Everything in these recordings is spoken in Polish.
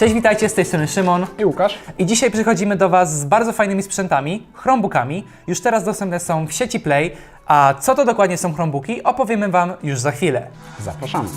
Cześć, witajcie, z tej strony Szymon. I Łukasz. I dzisiaj przychodzimy do Was z bardzo fajnymi sprzętami, Chromebookami. Już teraz dostępne są w sieci Play, a co to dokładnie są Chromebooki, opowiemy Wam już za chwilę. Zapraszamy.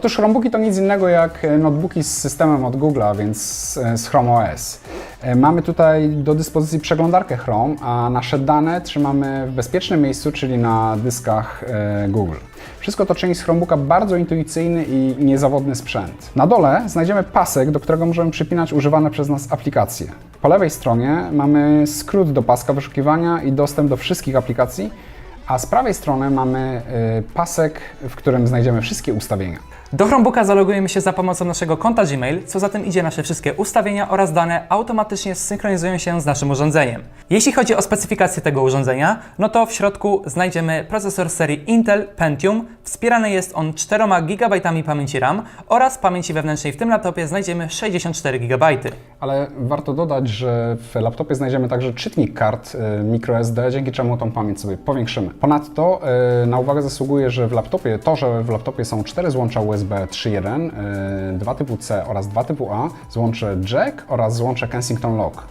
Otóż Chromebooki to nic innego jak e, notebooki z systemem od Google'a, więc z- z Chrome OS. E, Mamy tutaj do dyspozycji przeglądarkę Chrome, a nasze dane trzymamy w bezpiecznym miejscu, czyli na dyskach e, Google. Wszystko to czyni z Chromebooka bardzo intuicyjny i niezawodny sprzęt. Na dole znajdziemy pasek, do którego możemy przypinać używane przez nas aplikacje. Po lewej stronie mamy skrót do paska wyszukiwania i dostęp do wszystkich aplikacji, a z prawej strony mamy y, pasek, w którym znajdziemy wszystkie ustawienia. Do Chromebooka zalogujemy się za pomocą naszego konta Gmail, co za tym idzie nasze wszystkie ustawienia oraz dane automatycznie synchronizują się z naszym urządzeniem. Jeśli chodzi o specyfikację tego urządzenia, no to w środku znajdziemy procesor serii Intel Pentium. Wspierany jest on 4 GB pamięci RAM oraz pamięci wewnętrznej w tym laptopie znajdziemy 64 GB. Ale warto dodać, że w laptopie znajdziemy także czytnik kart y, microSD, dzięki czemu tą pamięć sobie powiększymy. Ponadto y, na uwagę zasługuje, że w laptopie, to, że w laptopie są cztery złącza USB 3.1, y, dwa typu C oraz dwa typu A, złącze jack oraz złącze Kensington Lock.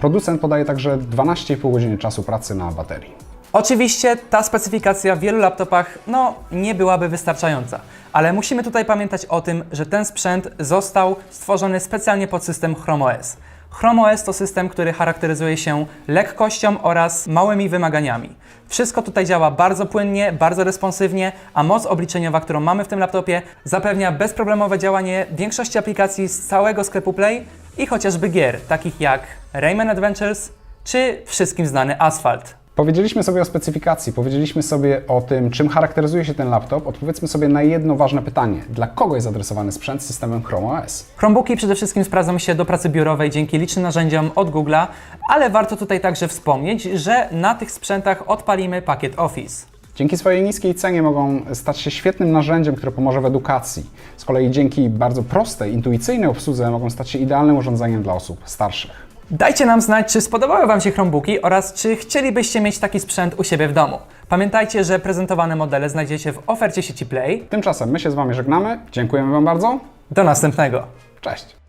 Producent podaje także 12,5 godziny czasu pracy na baterii. Oczywiście ta specyfikacja w wielu laptopach no, nie byłaby wystarczająca, ale musimy tutaj pamiętać o tym, że ten sprzęt został stworzony specjalnie pod system Chrome OS. Chrome OS to system, który charakteryzuje się lekkością oraz małymi wymaganiami. Wszystko tutaj działa bardzo płynnie, bardzo responsywnie, a moc obliczeniowa, którą mamy w tym laptopie, zapewnia bezproblemowe działanie większości aplikacji z całego sklepu Play i chociażby gier, takich jak Rayman Adventures czy wszystkim znany Asphalt. Powiedzieliśmy sobie o specyfikacji, powiedzieliśmy sobie o tym, czym charakteryzuje się ten laptop. Odpowiedzmy sobie na jedno ważne pytanie. Dla kogo jest adresowany sprzęt z systemem Chrome OS? Chromebooki przede wszystkim sprawdzą się do pracy biurowej dzięki licznym narzędziom od Google'a, ale warto tutaj także wspomnieć, że na tych sprzętach odpalimy pakiet Office. Dzięki swojej niskiej cenie mogą stać się świetnym narzędziem, które pomoże w edukacji. Z kolei dzięki bardzo prostej, intuicyjnej obsłudze mogą stać się idealnym urządzeniem dla osób starszych. Dajcie nam znać, czy spodobały Wam się Chromebooki oraz czy chcielibyście mieć taki sprzęt u siebie w domu. Pamiętajcie, że prezentowane modele znajdziecie w ofercie sieci Play. Tymczasem my się z Wami żegnamy. Dziękujemy Wam bardzo. Do następnego! Cześć!